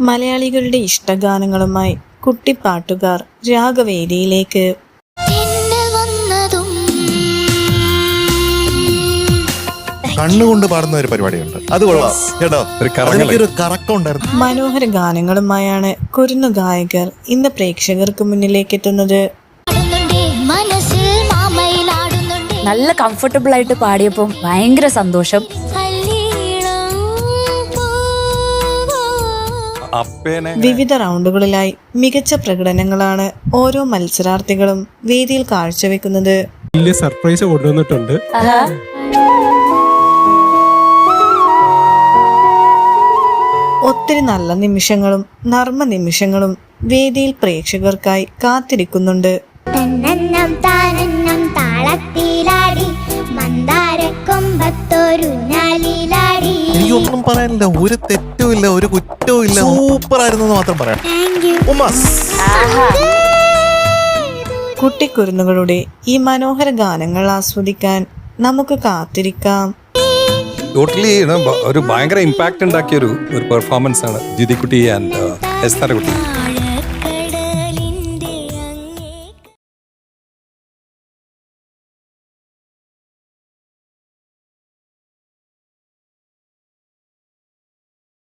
മലയാളികളുടെ ഇഷ്ടഗാനങ്ങളുമായി കുട്ടിപ്പാട്ടുകാർ രാഗവേദിയിലേക്ക്. കണ്ണുകൊണ്ട് പാടുന്ന ഒരു പരിപാടിയുണ്ട്. അത് കൊള്ളാം. കേട്ടോ? ഒരു മനോഹര ഗാനങ്ങളുമായാണ് കുരുന്നു ഗായകർ ഇന്ന് പ്രേക്ഷകർക്ക് മുന്നിലേക്ക് എത്തുന്നത് നല്ല കംഫർട്ടബിൾ ആയിട്ട് പാടിയപ്പോൾ ഭയങ്കര സന്തോഷം. വിവിധ റൗണ്ടുകളിലായി മികച്ച പ്രകടനങ്ങളാണ് ഓരോ മത്സരാർത്ഥികളും വേദിയിൽ കാഴ്ചവെക്കുന്നത്. വലിയ സർപ്രൈസ് കൊണ്ടുവന്നിട്ടുണ്ട്. ഒത്തിരി നല്ല നിമിഷങ്ങളും നർമ്മ നിമിഷങ്ങളും വേദിയിൽ പ്രേക്ഷകർക്കായി കാത്തിരിക്കുന്നുണ്ട്. താളത്തിലാടി മന്ദാരക്കൊമ്പത്തൊരു നാലിലാടി എനിക്കൊന്നും പറയാനില്ല. ഒരു തെറ്റും ഇല്ല ഒരു കുറ്റവും ഇല്ല. സൂപ്പർ ആയിരുന്നു എന്ന് മാത്രം പറയാം. ഉമ്മാസ്. കുട്ടിക്കുരുന്നുകളുടെ ഈ മനോഹര ഗാനങ്ങൾ ആസ്വദിക്കാൻ നമുക്ക് കാത്തിരിക്കാം. ടോട്ടലി ഒരു ഭയങ്കര ഇമ്പാക്ട് ഉണ്ടാക്കിയ ഒരു ഒരു പെർഫോമൻസ് ആണ് ജിതിക്കുട്ടി ആൻഡ് എസ് എസ്താരക്കുട്ടി